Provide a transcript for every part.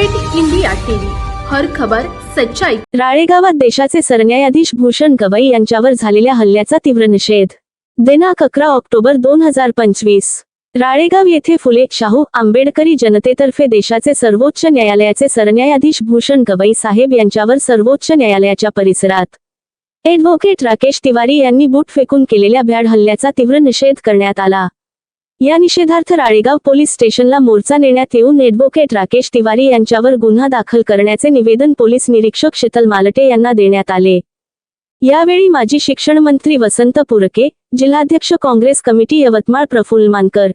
Red India TV. हर खबर सच्चाई. राळेगावात देशाचे सरन्यायाधीश भूषण गवई यांच्यावर झालेल्या हल्ल्याचा तीव्र निषेध. दिनांक अकरा ऑक्टोबर दोन हजार पंचवीस. राळेगाव येथे फुले शाहू आंबेडकरी जनतेतर्फे देशाचे सर्वोच्च न्यायालयाचे सरन्यायाधीश भूषण गवई साहेब यांच्यावर सर्वोच्च न्यायालयाच्या परिसरात. ॲडव्होकेट राकेश तिवारी यांनी बूट फेकून केलेल्या भ्याड हल्ल्याचा तीव्र निषेध करण्यात आला. या निषेधार्थ राळेगाव पोलीस स्टेशनला मोर्चा नेण्यात येऊन ॲडव्होकेट राकेश तिवारी यांच्यावर गुन्हा दाखल करण्याचे निवेदन पोलीस निरीक्षक शीतल मालटे यांना देण्यात आले. यावेळी माजी शिक्षण मंत्री वसंत पुरके जिल्हाध्यक्ष काँग्रेस कमिटी यवतमाळ प्रफुल्ल मानकर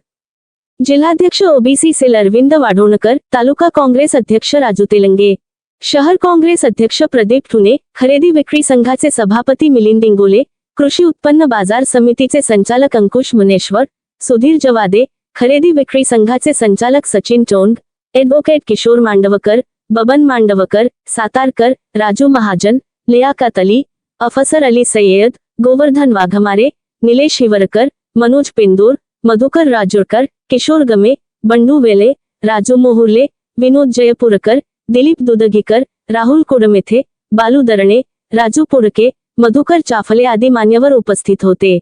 जिल्हाध्यक्ष ओबीसी सेल अरविंद वाढोणकर तालुका काँग्रेस अध्यक्ष राजू तेलंगे शहर काँग्रेस अध्यक्ष प्रदीप ठुने खरेदी विक्री संघाचे सभापती मिलिंद इंगोले कृषी उत्पन्न बाजार समितीचे संचालक अंकुश मुनेश्वर सुधीर जवादे खरेदी विक्री संघाचे संचालक सचिन टोंग ॲडव्होकेट किशोर मांडवकर बबन मांडवकर सातारकर राजू महाजन लियाकत अली अफसर अली सय्यद गोवर्धन वाघमारे निलेश हिवरकर मनोज पेंदूर मधुकर राजूरकर किशोर गमे बंडू वेले राजू मोहुर्ले विनोद जयपुरकर दिलीप दुदगीकर राहुल कुडमेथे बालू दरणे राजू पुडके मधुकर चाफले आदी मान्यवर उपस्थित होते.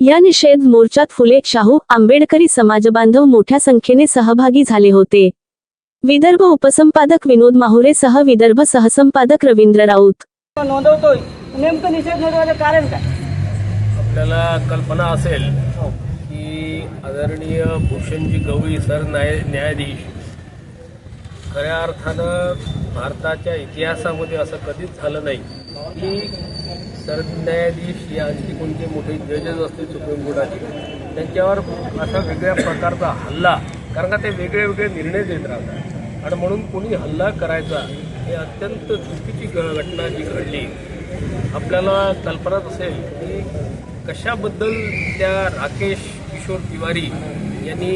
या निषेध मोर्चात फुले शाहू आंबेडकरी समाजबांधव मोठ्या संख्येने सहभागी झाले होते. विदर्भ उपसंपादक विनोद माहुरेसह विदर्भ सहसंपादक रवींद्र राऊत. नोंदवतोय. नेमकं निषेध नोंदवायचं कारण काय? आपल्याला कल्पना असेल की आदरणीय भूषणजी गवळी सर न्याय न्यायाधीश खऱ्या अर्थानं भारताच्या इतिहासामध्ये असं कधीच झालं नाही की सरन्यायाधीश हे आणखी कोणते मोठे जजेस असतील सुप्रीम कोर्टाचे त्यांच्यावर असा वेगळ्या प्रकारचा हल्ला कारण का ते वेगळे वेगळे निर्णय देत राहतात. आणि म्हणून कोणी हल्ला करायचा हे अत्यंत चुकीची घटना जी घडली आपल्याला कल्पनाच असेल की कशाबद्दल त्या राकेश किशोर तिवारी यांनी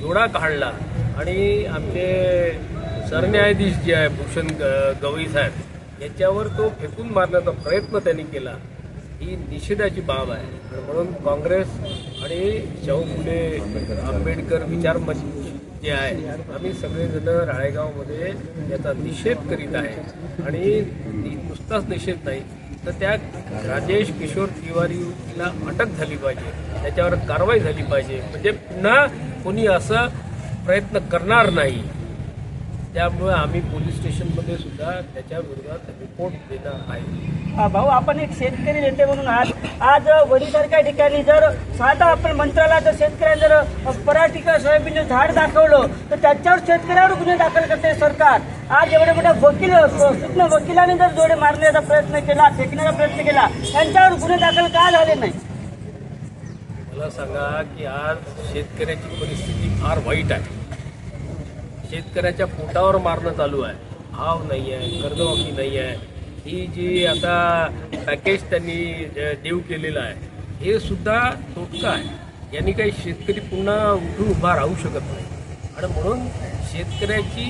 जोडा काढला. आणि आमचे सरन्यायाधीश जे आहे भूषण ग- गवई साहेब याच्यावर तो फेकून मारण्याचा प्रयत्न त्यांनी केला ही निषेधाची बाब आहे. म्हणून काँग्रेस आणि शाहू फुले आंबेडकर विचार जे आहे आम्ही सगळेजण राळेगावमध्ये याचा निषेध करीत आहे. आणि नुसताच निषेध नाही तर त्या राजेश किशोर तिवारीला अटक झाली पाहिजे. त्याच्यावर कारवाई झाली पाहिजे. म्हणजे पुन्हा कोणी असा प्रयत्न करणार नाही. त्यामुळे आम्ही पोलीस स्टेशनमध्ये सुद्धा त्याच्या विरोधात रिपोर्ट देणार आहे. भाऊ आपण एक शेतकरी नेते म्हणून आज आज वडीसारख्या ठिकाणी जर साधा आपण मंत्राला जर शेतकऱ्यांना जर पराठीका सोयाबीन झाड दाखवलं तर त्याच्यावर शेतकऱ्यावर गुन्हे दाखल करते सरकार. आज एवढे मोठे वकील सुज्ञ वकिलाने जर जोडे मारण्याचा प्रयत्न केला फेकण्याचा प्रयत्न केला त्यांच्यावर गुन्हे दाखल का झाले नाही? मला सांगा की आज शेतकऱ्याची परिस्थिती फार वाईट आहे. शेतकऱ्याच्या पोटावर मारणं चालू आहे. भाव नाही आहे कर्जमाफी नाही आहे ही जी आता पॅकेज त्यांनी देऊ केलेलं आहे हे सुद्धा तोटका आहे. यांनी काही शेतकरी पुन्हा उठून उभा राहू शकत नाही. आणि म्हणून शेतकऱ्याची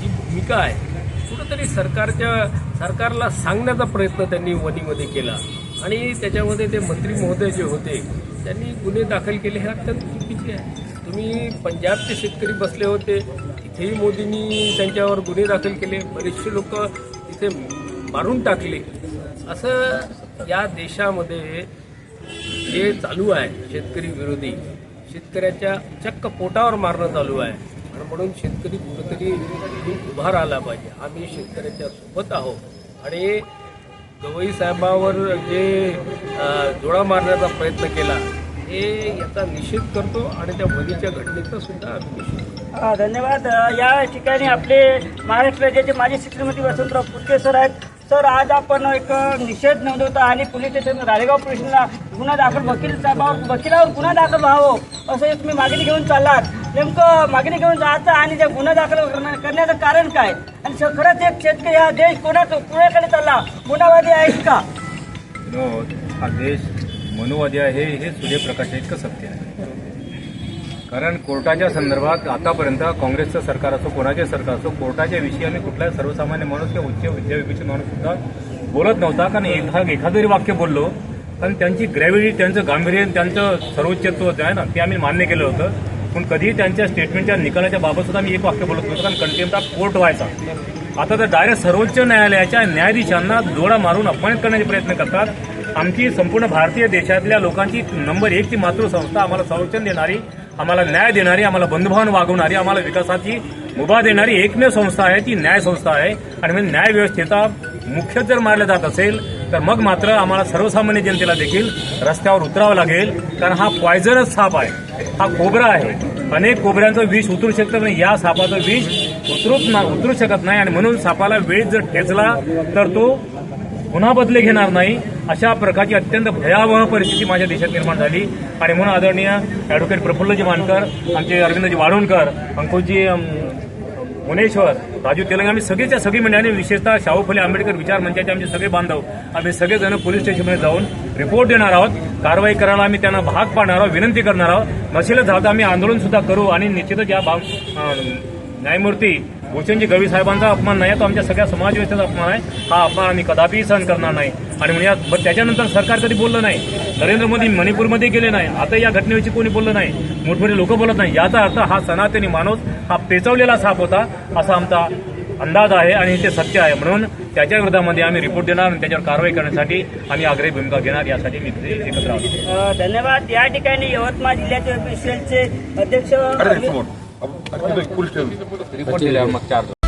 जी भूमिका आहे कुठंतरी सरकारच्या सरकारला सांगण्याचा प्रयत्न त्यांनी वणीमध्ये केला. आणि त्याच्यामध्ये ते मंत्री महोदय जे होते त्यांनी गुन्हे दाखल केले हे अत्यंत चुकीचे आहे. तुम्ही पंजाबचे शेतकरी बसले होते तिथेही मोदींनी त्यांच्यावर गुन्हे दाखल केले बरेचसे लोक तिथे मारून टाकले. असं या देशामध्ये जे चालू आहे शेतकरी विरोधी. शेतकऱ्याच्या चक्क पोटावर मारणं चालू आहे. आणि म्हणून शेतकरी कुठंतरी उभा राहिला पाहिजे. आम्ही शेतकऱ्याच्या सोबत आहोत. आणि गवई साहेबावर जे जोडा मारण्याचा प्रयत्न केला हे याचा निषेध करतो आणि त्या वधीच्या घटनेचा सुद्धा आम्ही निषेध करतो. हा, धन्यवाद. या ठिकाणी आपले महाराष्ट्र राज्याचे माजी शिक्षणमंत्री वसंतराव पुटके सर आहेत. सर आज आपण एक निषेध नोंदवता आणि पोलीस स्टेशन राळेगाव पोलिसांना गुन्हा दाखल वकील साहेबावर वकिलावर गुन्हा दाखल व्हावं असं एक तुम्ही मागणी घेऊन चाललात. नेमकं मागणी घेऊन जायचं आणि त्या गुन्हा दाखल करण्या- करण्याचं कारण काय? आणि खरंच एक शेतकरी हा देश कोणा पुण्याकडे चालला? गुन्हावादी आहेत का? विनोद हा देश मनुवादी आहे हे सूर्यप्रकाश इतकं सत्य आहे. कारण कोर्टाच्या संदर्भात आतापर्यंत काँग्रेसचं सरकार असो कोणाचे सरकार असो कोर्टाच्या विषयाने कुठलाही सर्वसामान्य माणूस किंवा उच्च विद्याविभूषित माणूस सुद्धा बोलत नव्हता. कारण एखाद एखादं जरी वाक्य बोललो कारण त्यांची ग्रॅव्हिटी त्यांचं गांभीर्य त्यांचं सर्वोच्चत्व जे आहे ना ते आम्ही मान्य केलं होतं. पण कधीही त्यांच्या स्टेटमेंटच्या निकालाच्या बाबत सुद्धा मी एक वाक्य बोलत नव्हतो कारण कंटेम्प्ट ऑफ कोर्ट व्हायचा. आता तर डायरेक्ट सर्वोच्च न्यायालयाच्या न्यायाधीशांना जोडा मारून अपमानित करण्याचे प्रयत्न करतात. आमची संपूर्ण भारतीय देशातल्या लोकांची नंबर एक ती मातृसंस्था आम्हाला संरक्षण देणारी आम्हाला न्याय देणारी आम्हाला बंधुभावन वागवणारी आम्हाला विकासाची मुभा देणारी एकमेव संस्था आहे ती न्याय संस्था आहे. आणि म्हणजे न्यायव्यवस्थेचा मुख्य जर मारला जात असेल तर मग मात्र आम्हाला सर्वसामान्य जनतेला देखील रस्त्यावर उतरावं लागेल. कारण हा पॉयझनच साप आहे. हा कोबरा आहे. अनेक कोबऱ्यांचं विष उतरू शकतं पण या सापाचं विष उतरूच ना उतरू शकत नाही. आणि म्हणून सापाला वेळ जर ठेचला तर तो पुन्हा बदले घेणार नाही. अशा प्रकारची अत्यंत भयावह परिस्थिती माझ्या देशात निर्माण झाली. आणि म्हणून आदरणीय ॲडव्होकेट प्रफुल्लजी मानकर आमचे अरविंदजी वाडुणकर अंकुशजी मुनेश्वर राजू तेलंग आम्ही सगळीच्या सगळी मंडळाने विशेषतः शाहू फुले आंबेडकर विचार मंचाचे आमचे सगळे बांधव आम्ही सगळेजण पोलीस स्टेशनमध्ये जाऊन रिपोर्ट देणार आहोत. कारवाई करायला आम्ही त्यांना भाग पाडणार आहोत विनंती करणार आहोत. नसेलच झालं तर आम्ही आंदोलन सुद्धा करू आणि निश्चितच या भाग न्यायमूर्ती भूषणजी गवई साहेबांचा अपमान नाही तो आमच्या सगळ्या समाज व्यवस्थेचा अपमान आहे. हा अपमान आम्ही कदापिही सहन करणार नाही. आणि म्हणजे त्याच्यानंतर सरकार कधी बोललं नाही? नरेंद्र मोदी मणिपूरमध्ये गेले नाही. आता या घटनेविषयी कोणी बोललं नाही? मोठमोठे लोक बोलत नाही. याचा अर्थ हा सनातनी माणूस हा पेचवलेला साप होता असा आमचा अंदाज आहे आणि ते सत्य आहे. म्हणून त्याच्या विरोधामध्ये आम्ही रिपोर्ट देणार आणि त्याच्यावर कारवाई करण्यासाठी आम्ही आग्रही भूमिका घेणार. यासाठी मी एकत्र आहोत धन्यवाद. या ठिकाणी यवतमाळ जिल्ह्याचे अध्यक्ष अरे समोर तो आपण